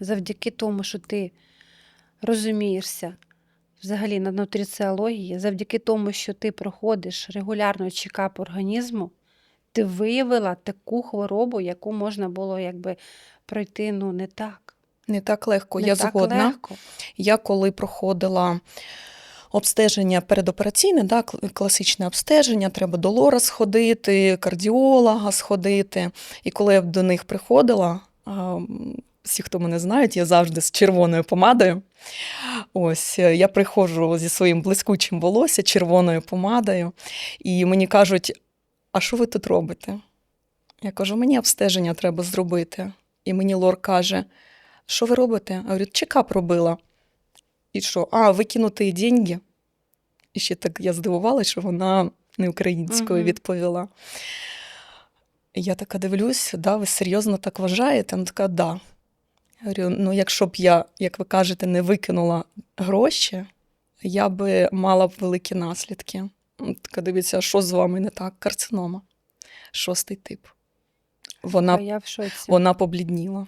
завдяки тому, що ти розумієшся взагалі на нутриціології, завдяки тому, що ти проходиш регулярно чекап організму, ти виявила таку хворобу, яку можна було якби пройти ну, не так. Не так легко, Не я так згодна. легко. Я коли проходила обстеження передопераційне, да, класичне обстеження, треба до лора сходити, кардіолога сходити. І коли я до них приходила, всі, хто мене знають, я завжди з червоною помадою. Ось е, я приходжу зі своїм блискучим волосся, червоною помадою, і мені кажуть: а що ви тут робите? Я кажу, мені обстеження треба зробити. І мені лор каже: що ви робите? Я говорю, чекап робила. І що? А, викинути деньги? І ще так я здивувалася, що вона не українською відповіла. Я така дивлюсь, да, ви серйозно так вважаєте? Вона така, да. Я говорю, ну якщо б я, як ви кажете, не викинула гроші, я би мала б великі наслідки. Така дивіться, що з вами не так? Карцинома. Шостий тип. Вона, вона поблідніла.